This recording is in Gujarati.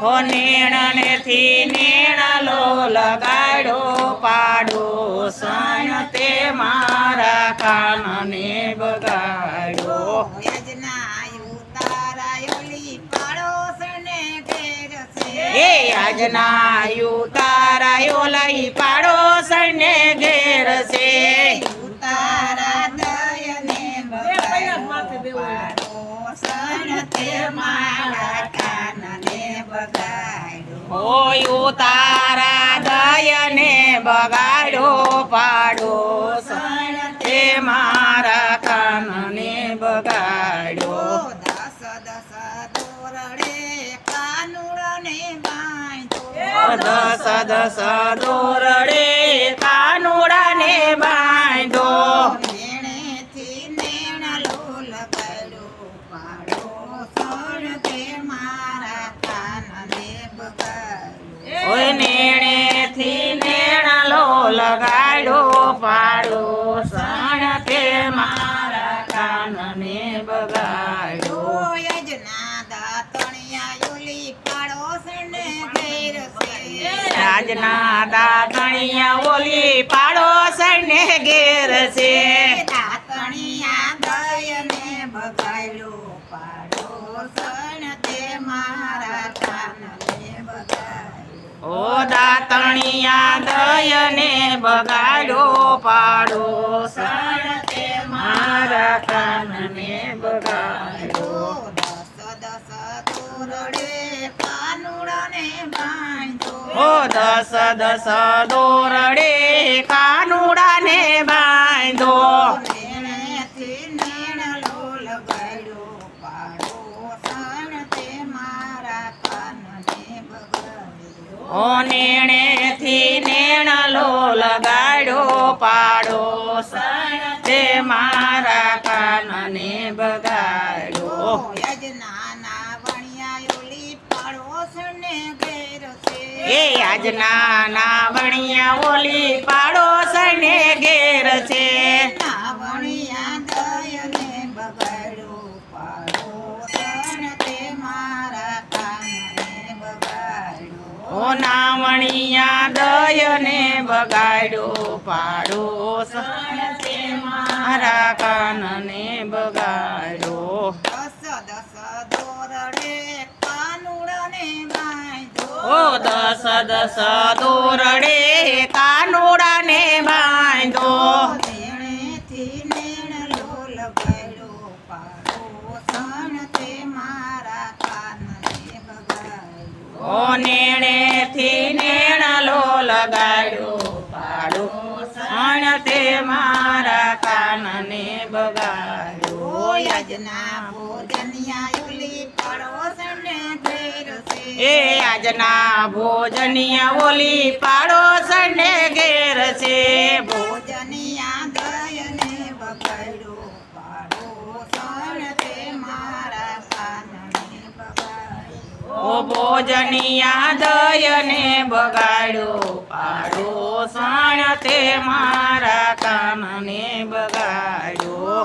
નેણનેથી નેણલો લગાડો પાડો સણ તે મારા કાનને બગાડો. હે આજના આયુ તારાયો લઈ પાડો સણને ઘેર છે. તારા દયને બગાડો પાડોશણ તે મારા ઓયું તારા દયને બગાડો પાડો. તે મારા કાનને બગાડો. દસ દસ દોરડે કાનુડને બાંધો. દસ દસ દોરડે મારા કાનને બગાડો યજના દાતણિયા યોલી પાડોશને ઘેર છે રાજના દાતણિયા ઓલી પાડોશને ઘેર છે દાતણિયા દયને બગાડ્યો. પાડોશણ તે મારા કાનને બગાડ્યો. ઓ દાતણિયા દયને બગાડો પાડો સણ તે મારા કાનને બગાડો દસ દસ દોરડે કાનુડાને બાંધો. ઓ દસ દસ દોરડે કાનુડાને બાંધો નેણેથી બગાડો યજ્ઞાના ઓલી પાડોશને ઘેર છે એ આજના ના વણિયા ઓલી પાડોશને ઘેર છે. ના વણિયા દયને બગાડો પાડોશણ તે મારા કાનને બગાડ્યો ઓ દયને બગાડ્યો પાડો તે મારા કાનને બગાડ્યો. દસ દોરડે કાનુડાને બાંધો દસ દસ દોરડે યજના ભોજનિયા યુલી પડોશને ઘેર એ આજના ભોજનિયા ઓલી પાડોશને ઘેર છે. ભોજનિયા દયને બગાડો પાડોશણ તે મારા કાનને બગાડ્યો ઓ ભોજનિયા દયને બગાડ્યો પાડોશણ તે મારા કાનને બગાડ્યો